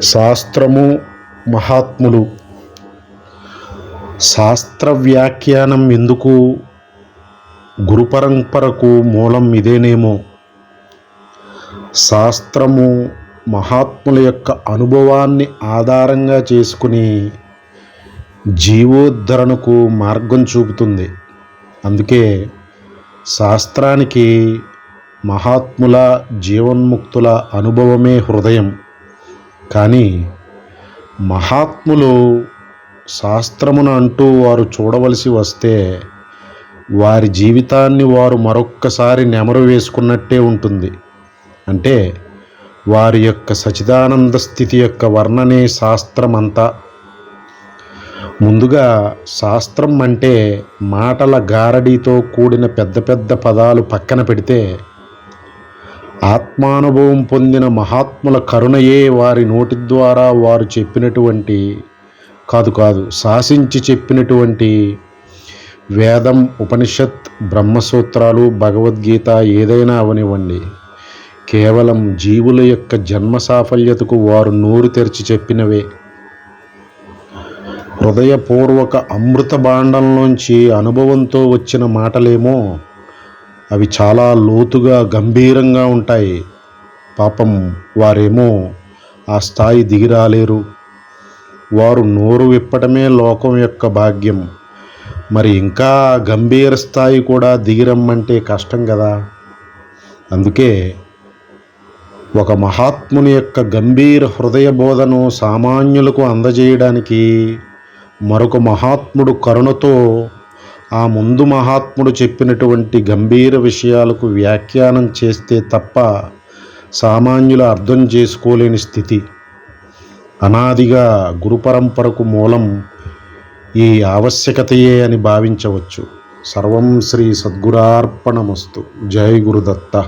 శాస్త్రము మహాత్ములు. శాస్త్ర వ్యాఖ్యానం ఎందుకు? గురుపరంపరకు మూలం ఇదేనేమో. శాస్త్రము మహాత్ముల యొక్క అనుభవాన్ని ఆధారంగా చేసుకుని జీవోద్ధరణకు మార్గం చూపుతుంది. అందుకే శాస్త్రానికి మహాత్ముల జీవన్ముక్తుల అనుభవమే హృదయం. కానీ మహాత్ములు శాస్త్రమును అంటూ వారు చూడవలసి వస్తే వారి జీవితాన్ని వారు మరొక్కసారి నెమరు వేసుకున్నట్టే ఉంటుంది. అంటే వారి యొక్క సచిదానంద స్థితి యొక్క వర్ణనే శాస్త్రమంతా. ముందుగా శాస్త్రం అంటే మాటల గారడీతో కూడిన పెద్ద పెద్ద పదాలు పక్కన పెడితే ఆత్మానుభవం పొందిన మహాత్ముల కరుణయే వారి నోటి ద్వారా వారు చెప్పినటువంటి కాదు కాదు శాసించి చెప్పినటువంటి వేదం ఉపనిషత్ బ్రహ్మసూత్రాలు భగవద్గీత ఏదైనా అవనివ్వండి. కేవలం జీవుల యొక్క జన్మ సాఫల్యతకు వారు నోరు తెరిచి చెప్పినవే. హృదయపూర్వక అమృత భాండంలోంచి అనుభవంతో వచ్చిన మాటలేమో అవి చాలా లోతుగా గంభీరంగా ఉంటాయి. పాపం వారేమో ఆ స్థాయి దిగిరాలేరు. వారు నోరు విప్పటమే లోకం యొక్క భాగ్యం. మరి ఇంకా గంభీర స్థాయి కూడా దిగిరమ్మంటే కష్టం కదా అందుకే ఒక మహాత్ముని యొక్క గంభీర హృదయ బోధను సామాన్యులకు అందజేయడానికి మరొక మహాత్ముడు కరుణతో ఆ ముందు మహాత్ముడు చెప్పినటువంటి గంభీర విషయాలకు వ్యాఖ్యానం చేస్తే తప్ప సామాన్యుల అర్థం చేసుకోలేని స్థితి. అనాదిగా గురుపరంపరకు మూలం ఈ ఆవశ్యకతయే అని భావించవచ్చు. సర్వం శ్రీ సద్గురార్పణమస్తు. జై గురుదత్త.